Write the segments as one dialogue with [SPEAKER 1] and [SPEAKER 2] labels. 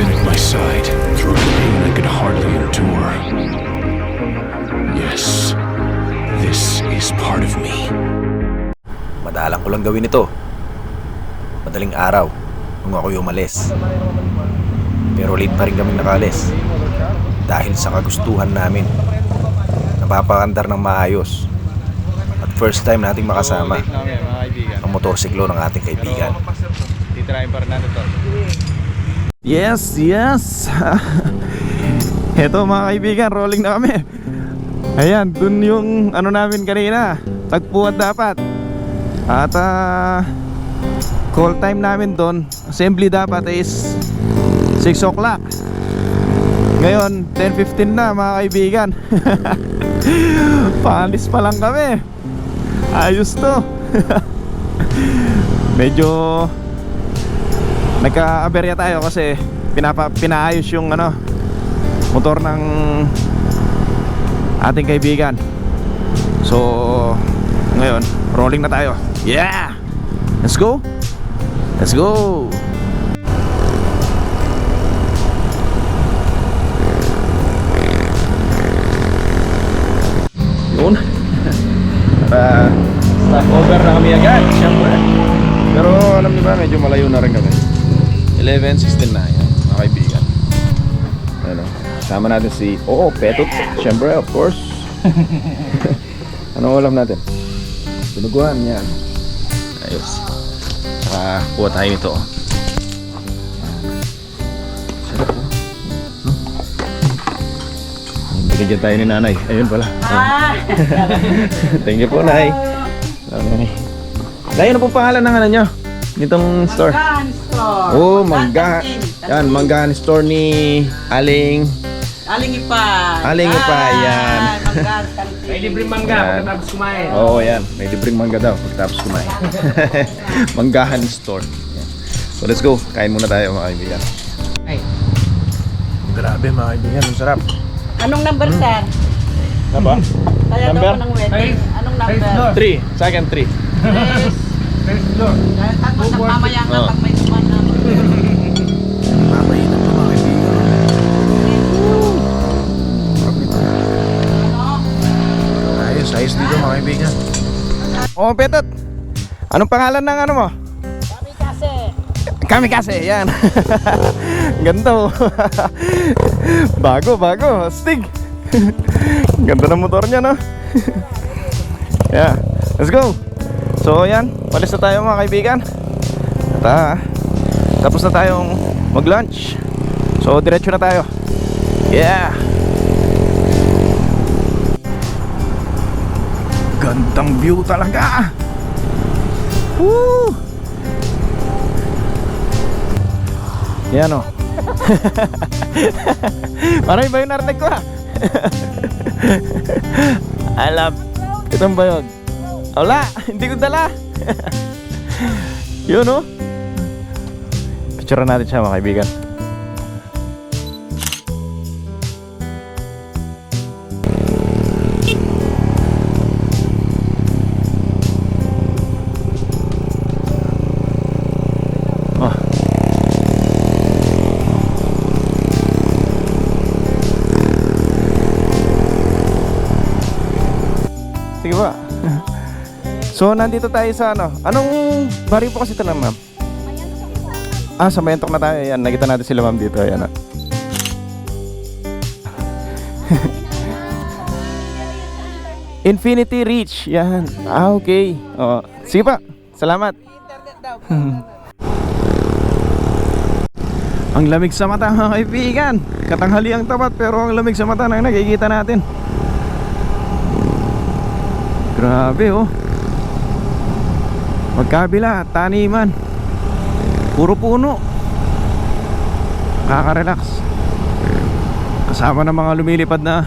[SPEAKER 1] been at my side through pain I could hardly endure. Yes, this is part of me.
[SPEAKER 2] Madalang ko lang gawin ito. Madaling araw, nung ako'y umalis. Pero late pa rin kami nakalis. Dahil sa kagustuhan namin. Napapakandar ng maayos. At first time nating makasama ang motorsiklo ng ating kaibigan.
[SPEAKER 3] Titirahin pa rin natin to.
[SPEAKER 4] Yes, yes. Heto mga kaibigan, rolling na kami. Ayan, dun yung ano namin kanina. Tagpuan dapat. At ah, call time namin doon. Assembly dapat is 6 o'clock. Ngayon, 10.15 na mga kaibigan. Paalis pa lang kami. Ayos to. Medyo nagka-aberya tayo kasi pinapa, pinaayos yung ano motor ng ating kaibigan. So ngayon rolling na tayo. Yeah! Let's go! Let's go! Yun. Para stop over na kami agad syempre. Pero alam niyo ba medyo malayo na rin kami 11.16 na yan mga kaibigan. Ano sama natin si oo Petot syempre of course. Anong ulam natin? Sinuguan yan. Ayos. Saka kuha tayo nito oh. oh. Hmm. binigyan tayo ni nanay. Ayun pala. Thank you po nay. Okay. Nay, ano pong pangalan ng ano nyo? Nitong store?
[SPEAKER 5] Manggahan store.
[SPEAKER 4] Oh, mangga.
[SPEAKER 5] Canteen.
[SPEAKER 4] Yan, manggahan store ni Aling.
[SPEAKER 5] Aling Ipay.
[SPEAKER 4] Aling Ipay, yan.
[SPEAKER 5] Manggahan canteen. May libre
[SPEAKER 4] mangga pagkatapos kumain. Oo, oh, yan. May libreng mangga daw pagkatapos kumain. manggahan store. Yan. So, let's go. Kain muna tayo mga kaibigan. Grabe mga kaibigan, ang sarap.
[SPEAKER 5] Anong number, sir?
[SPEAKER 4] Ano ba?
[SPEAKER 5] Kaya
[SPEAKER 4] Number?
[SPEAKER 5] daw ko ng wedding. Anong number?
[SPEAKER 4] 3. Second 3. Oh. Oh, Petot. Anong pangalan ng ano mo?
[SPEAKER 5] Kami kasi.
[SPEAKER 4] Kami kasi, yan. Ganda oh. bago, bago. Stig. Ganda ng motor niya, no? yeah, let's go. So, yan. Palis na tayo mga kaibigan. At ah, tapos na tayong mag-lunch. So, diretso na tayo. Yeah. Gandang view talaga. Woo! Yan o. Parang iba yung narinig ko ah. Alam. Itong ba yun? Wala, hindi ko dala. Yun o. Picture natin siya mga kaibigan. So, nandito tayo sa ano? Anong bari po kasi ito lang, ma'am? Ah, sa Mayantok na tayo. Ayan, nakita natin sila ma'am dito. Ayan. ah. Infinity Reach. Yan. Ah, okay. Oh. Sige pa. Salamat. ang lamig sa mata mga kaibigan. Katanghali ang tapat pero ang lamig sa mata nang nakikita natin. Grabe oh. Magkabila, taniman. Puro puno. Nakaka-relax. Kasama ng mga lumilipad na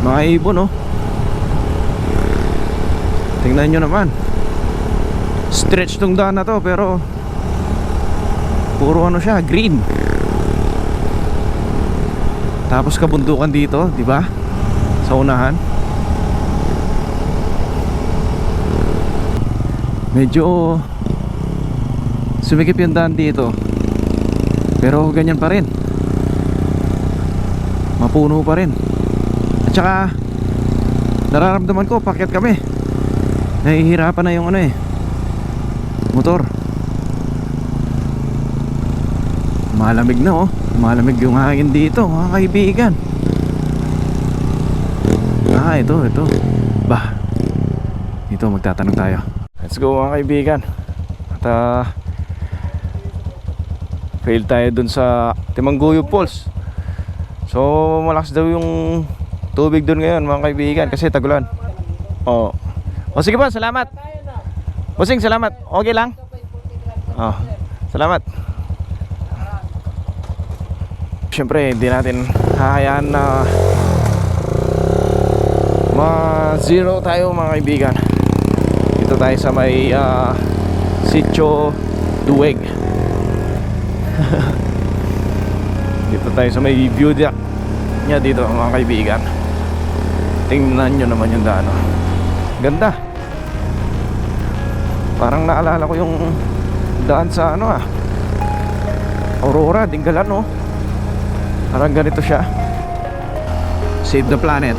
[SPEAKER 4] mga ibon oh. Tingnan nyo naman. Stretch tong daan na to pero puro ano siya, green. Tapos kabundukan dito, di ba? Sa unahan. Medyo sumikip yung daan dito. Pero ganyan pa rin. Mapuno pa rin. At saka nararamdaman ko pakyat kami. Nahihirapan na yung ano eh. Motor. Malamig na oh. Malamig yung hangin dito, mga kaibigan. Ah, ito, ito. Bah. Dito magtatanong tayo. Let's go mga kaibigan. At ah, fail tayo dun sa Timangguyo Falls. So, malakas daw yung tubig dun ngayon mga kaibigan kasi tagulan. Oh. O sige po, salamat. Bossing, salamat. Okay lang? Oh, salamat. Siyempre, hindi natin hahayaan na ma-zero tayo mga kaibigan. Dito tayo sa may ah, Sitio Duweg. dito tayo sa may view deck niya dito mga kaibigan. Tingnan nyo naman yung daan. oh. Ganda. Parang naalala ko yung daan sa ano ah. Aurora, Dinggalan no. Parang ganito siya. Save the planet.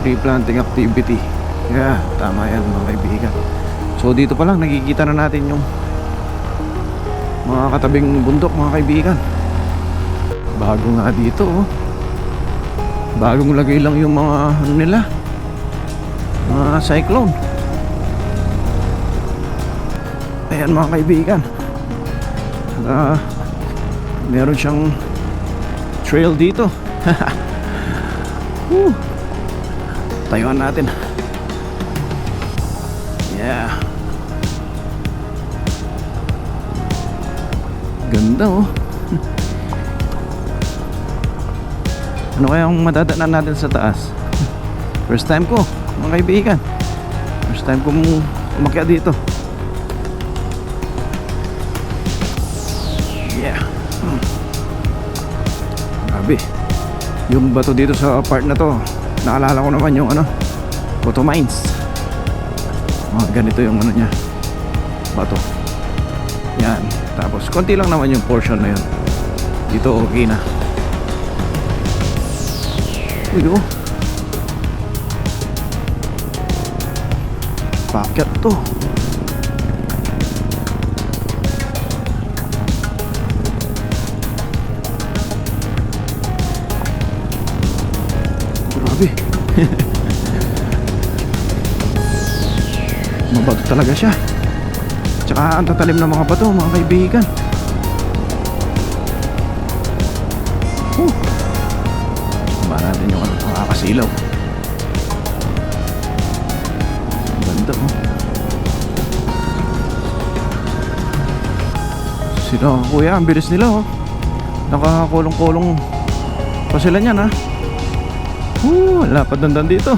[SPEAKER 4] Tree planting activity. Yeah, tama yan mga kaibigan. So dito pa lang nakikita na natin yung mga katabing bundok mga kaibigan. Bago nga dito oh. Bagong lagay lang yung mga ano nila. Mga cyclone. Ayan mga kaibigan. Ah, meron siyang trail dito. Woo. Tayuan natin. Ganda oh. Ano kaya ang madadaanan natin sa taas? First time ko, mga kaibigan. First time ko umakyat dito. Yeah. Hmm. Grabe. Yung bato dito sa part na to, naalala ko naman yung ano, photo mines. Mga ganito yung ano niya. Bato. Tapos konti lang naman yung portion na yun. Dito okay na. Uy, oh. Pakyat to. Grabe. Mabato talaga siya. Tsaka ang tatalim ng mga bato, mga kaibigan. Oh. Ba natin yung ano, nakakasilaw. Ang Ganda oh. Sila kuya, ang bilis nila oh. Nakakulong-kulong pa sila niyan ha. Woo, lapad ng dan dito.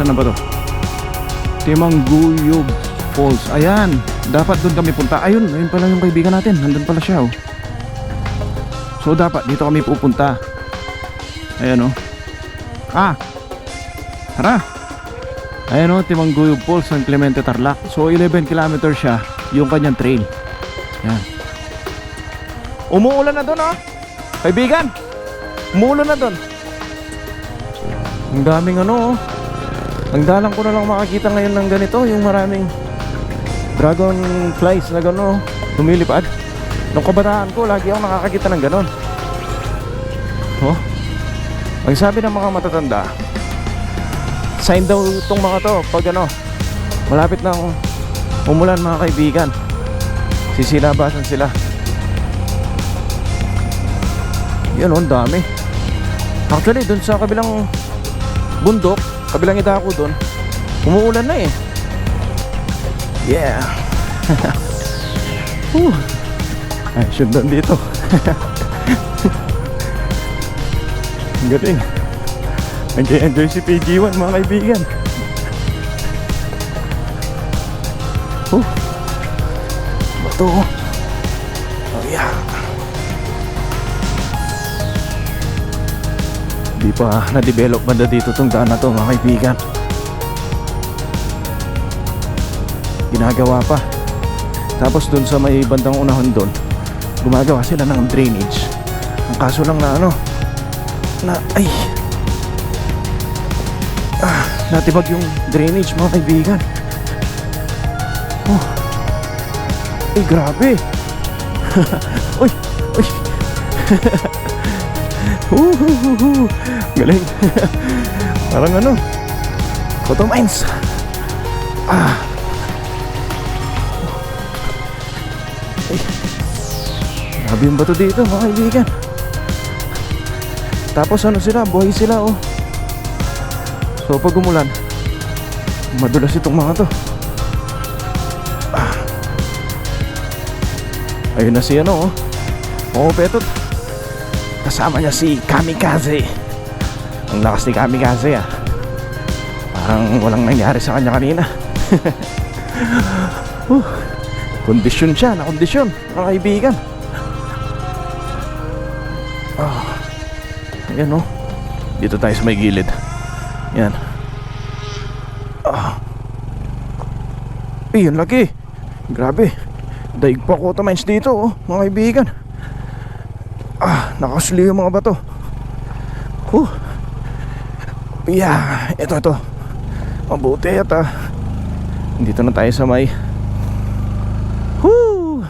[SPEAKER 4] Nasaan na ba to? Timangguyog Falls. Ayan. Dapat doon kami punta. Ayun, ayun pala yung kaibigan natin. Nandun pala siya oh. So dapat dito kami pupunta. Ayan oh. Ah! Tara! Ayan oh, Timangguyog Falls San Clemente Tarlac. So 11 kilometer siya Yung kanyang trail. Yan Umuulan na doon oh. Kaibigan Umuulan na doon. Ang daming ano oh. Ang dalang ko na lang makakita ngayon ng ganito Yung maraming Dragonflies na gano'n oh, Lumilipad. Nung kabataan ko lagi ako nakakakita ng gano'n. Oh. Ang sabi ng mga matatanda Sign daw itong mga to Pag ano Malapit ng umulan mga kaibigan. Sisilabasan sila. Yun oh, ang dami. Actually, dun sa kabilang bundok, kabilang idako doon, umuulan na eh. Yeah. Whew. Shoot doon dito. Galing. Nag-enjoy si PG1 mga kaibigan. Oh. Bato. Oh Di pa na-develop banda dito tong daan na to mga kaibigan. Ginagawa pa. Tapos dun sa may bandang unahan dun, gumagawa sila ng drainage. Ang kaso lang na ano, na ay ah, natibag yung drainage mga kaibigan. Oh. Ay, grabe. uy, uy. Uhuhuhu. Galing. Parang ano, Photo Mines. Ah. Ay. Grabe yung bato dito mga kaibigan. Tapos ano sila, buhay sila oh. So pag umulan, madulas itong mga to. Ah. Ayun na si ano oh. Oo, Petot. Kasama niya si Kamikaze. Ang lakas ni Kamikaze ah. Parang walang nangyari sa kanya kanina. uh, kondisyon siya, na kondisyon, mga kaibigan. Ah. Ayan oh. Dito tayo sa may gilid. Yan. Ah. Ay, ang laki. Grabe. Daig pa ko mines dito oh, mga kaibigan. Nakasli yung mga bato. Huh. Yeah, ito ito. Mabuti at. Dito na tayo sa may Woo!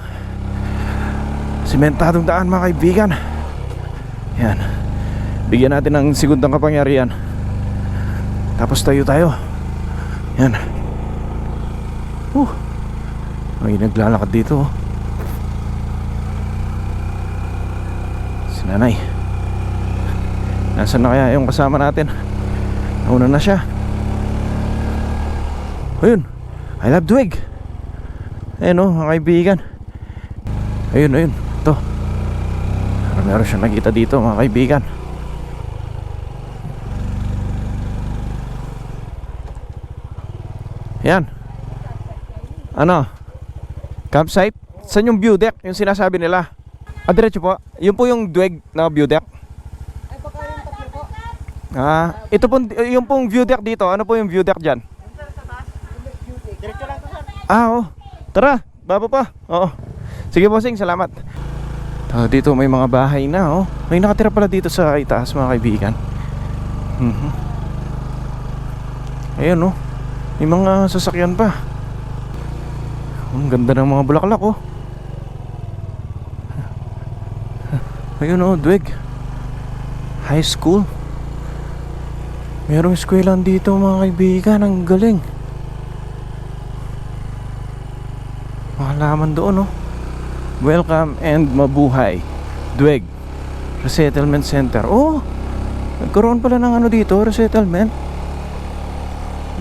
[SPEAKER 4] Simentadong daan mga kaibigan. Yan. Bigyan natin ng segundang kapangyarihan. Tapos tayo tayo. Yan. Uh. May naglalakad dito. oh. Nanay. Nasaan na kaya yung kasama natin? Nauna na siya. Ayun. I love Dwig. Ayun oh, mga kaibigan. Ayun, ayun. Ito. Parang meron siyang nakita dito, mga kaibigan. Yan. Ano? Campsite? Saan yung view deck? Yung sinasabi nila? Ah, diretso po. Yun po yung Dwig na view deck. Ah, ito po, yung pong view deck dito. Ano po yung view deck dyan? Ah, oh. Tara, baba pa. Oo. Sige, bossing, salamat. Ah, dito may mga bahay na, oh. May nakatira pala dito sa itaas, mga kaibigan. Mhm. Ayun, oh. May mga sasakyan pa. Ang ganda ng mga bulaklak, oh. Ayun, oh, Dwig. High school. Merong eskwelahan dito, mga kaibigan. Ang galing. Mahalaman doon, oh. Welcome and mabuhay. Dwig. Resettlement Center. Oh, nagkaroon pala ng ano dito, resettlement.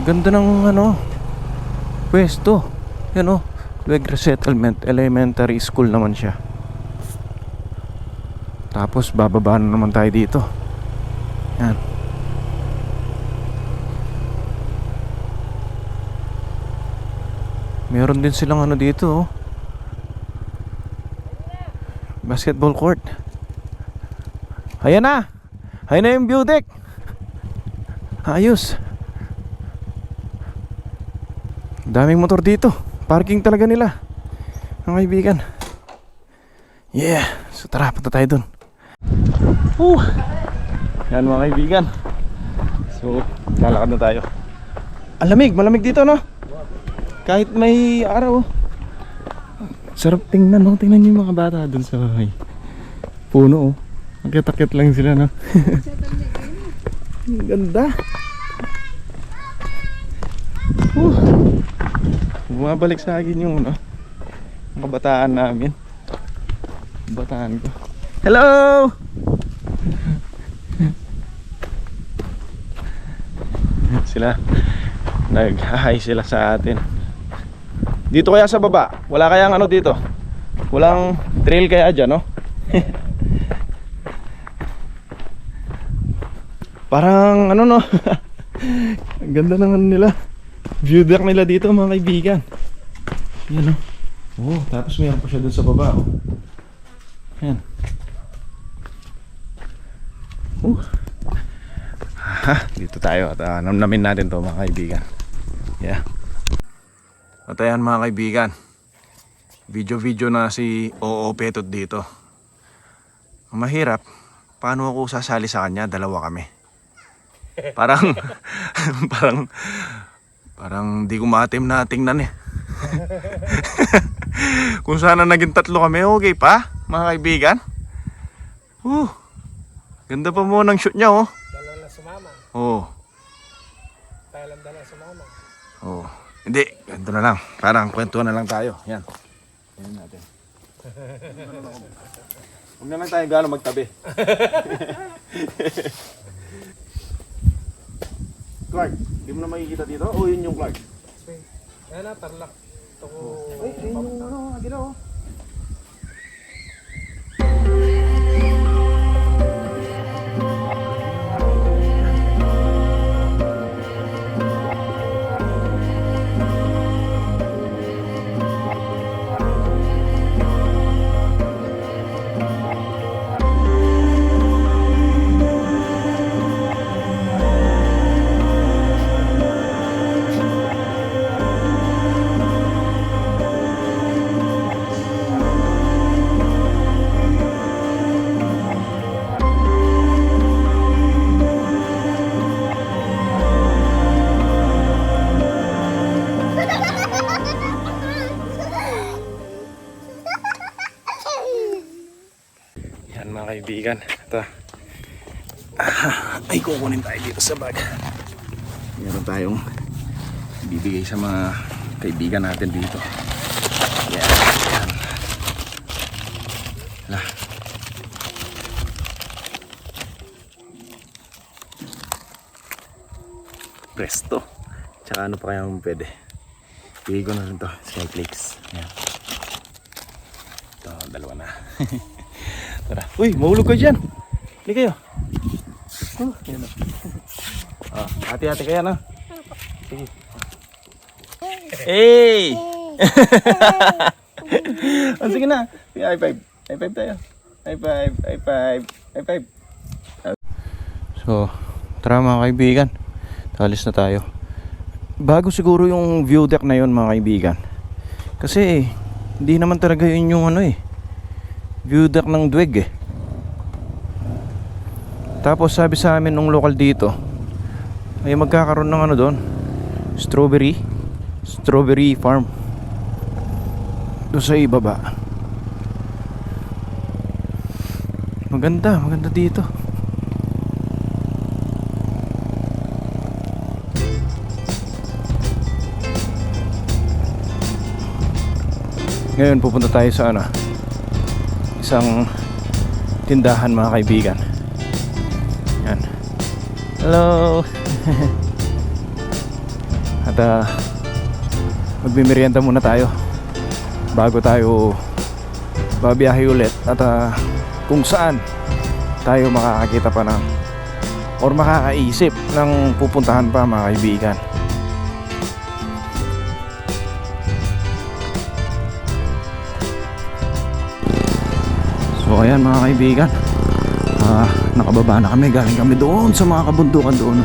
[SPEAKER 4] Ganda ng ano, pwesto. Yan oh, Dwig Resettlement Elementary School naman siya. Tapos bababa na naman tayo dito. Yan. Meron din silang ano dito oh. Basketball court. Ayan na. Ayan na yung deck. Ayos. Daming motor dito. Parking talaga nila. Mga kaibigan. Yeah. So tara, punta tayo dun. Uh. Yan mga kaibigan. So, lalakad na tayo. Ang lamig, malamig dito no? Kahit may araw. Sarap tingnan no? Tingnan yung mga bata dun sa may puno oh. Akit-akit lang sila no? Ang ganda. Uh. Bumabalik sa akin yung ano, kabataan namin. Kabataan ko. Hello! Sila nag-hi sila sa atin. Dito kaya sa baba, wala kayang ano dito? Walang trail kaya dyan, no? Parang ano no. Ang ganda ano nila. View deck nila dito mga kaibigan. Yan oh. Oh, tapos mayroon pa siya dun sa baba oh. Yan. Uh. Ha, dito tayo at uh, namnamin natin to mga kaibigan. Yeah. At ayan mga kaibigan. Video-video na si Oo Petot dito. Ang mahirap, paano ako sasali sa kanya? Dalawa kami. Parang, parang, parang di ko matim na tingnan eh. Kung sana naging tatlo kami, okay pa, mga kaibigan. Uh, ganda pa mo ng shoot niya, oh.
[SPEAKER 5] Sumama.
[SPEAKER 4] Oh,
[SPEAKER 5] Tayo lang dalawa sumama.
[SPEAKER 4] oh. Hindi, ganito na lang. Parang kwento na lang tayo. Yan. Yan natin. Huwag na lang tayo gano'ng magtabi. Clark, di mo na makikita dito? O yun yung Clark?
[SPEAKER 5] Yan na, tarlak. Ito ko.
[SPEAKER 4] Ay, ayun yung ano, agila oh. Kukunin tayo dito sa bag. Meron tayong bibigay sa mga kaibigan natin dito. Yan. Yan. Presto. Tsaka ano pa kaya pwede. Bigay ko na rin to. Skyflakes. Yan. Ito, dalawa na. Tara. Uy, mahulog ka dyan. Hindi kayo. Oh, yan na. Ah, hati-hati kaya na. Sige. Hey! oh, sige na. Sige, high five. High five tayo. High five, high five, high five. So, tara mga kaibigan. Talis na tayo. Bago siguro yung view deck na yun mga kaibigan. Kasi, hindi naman talaga yun yung ano eh. View deck ng Dweg eh. Tapos sabi sa amin nung local dito, ay magkakaroon ng ano doon, strawberry, strawberry farm. Doon sa ibaba. Maganda, maganda dito. Ngayon pupunta tayo sa ano, isang tindahan mga kaibigan. Hello. At uh, magmimerienda muna tayo bago tayo babiyahe ulit at ah, kung saan tayo makakakita pa ng or makakaisip ng pupuntahan pa mga kaibigan. So ayan mga kaibigan Ah, nakababa na kami. Galing kami doon sa mga kabundukan doon.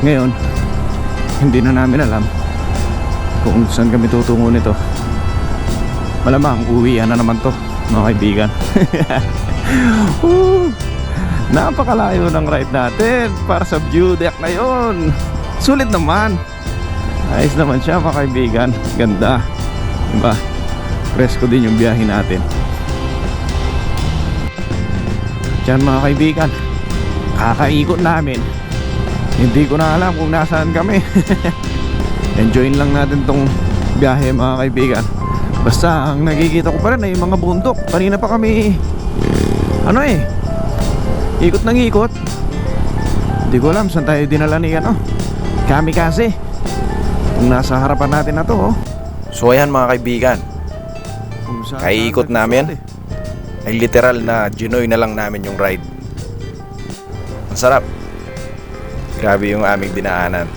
[SPEAKER 4] Ngayon, hindi na namin alam kung saan kami tutungo nito. Malamang uwian na naman to, mga kaibigan. Woo! Napakalayo ng ride natin para sa view deck na yon. Sulit naman. Ayos naman siya mga kaibigan. Ganda. Diba? Presko din yung biyahe natin. Diyan mga kaibigan, kakaikot namin. Hindi ko na alam kung nasaan kami. Enjoyin lang natin tong biyahe mga kaibigan. Basta ang nakikita ko pa rin ay mga bundok. Kanina pa kami, ano eh, ikot ng ikot. Hindi ko alam saan tayo dinala ni ano, kamikaze. Kung nasa harapan natin na to oh.
[SPEAKER 2] So ayan mga kaibigan,
[SPEAKER 4] tayo
[SPEAKER 2] namin. Ay literal na ginoy na lang namin yung ride. Ang sarap. Grabe yung aming dinaanan.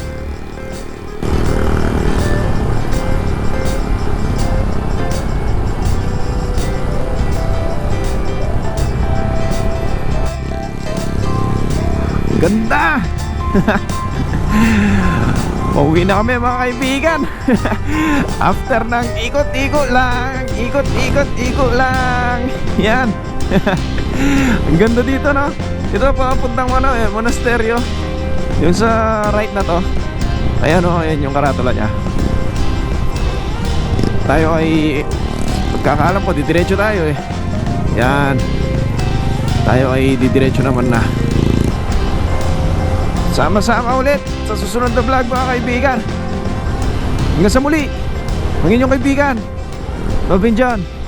[SPEAKER 4] Ganda! Pauwi na kami mga kaibigan. After ng ikot-ikot lang Ikot-ikot-ikot lang. Yan. Ang ganda dito no? Ito papuntang ano, eh, monasteryo. Yung sa right na to. Ayan o, ayan yung karatula niya. Tayo ay Pagkakaalam ko, didiretso tayo eh. Yan. Tayo ay didiretso naman na Sama-sama ulit sa susunod na vlog mga kaibigan. Hanggang sa muli. Ang inyong kaibigan. Robin John.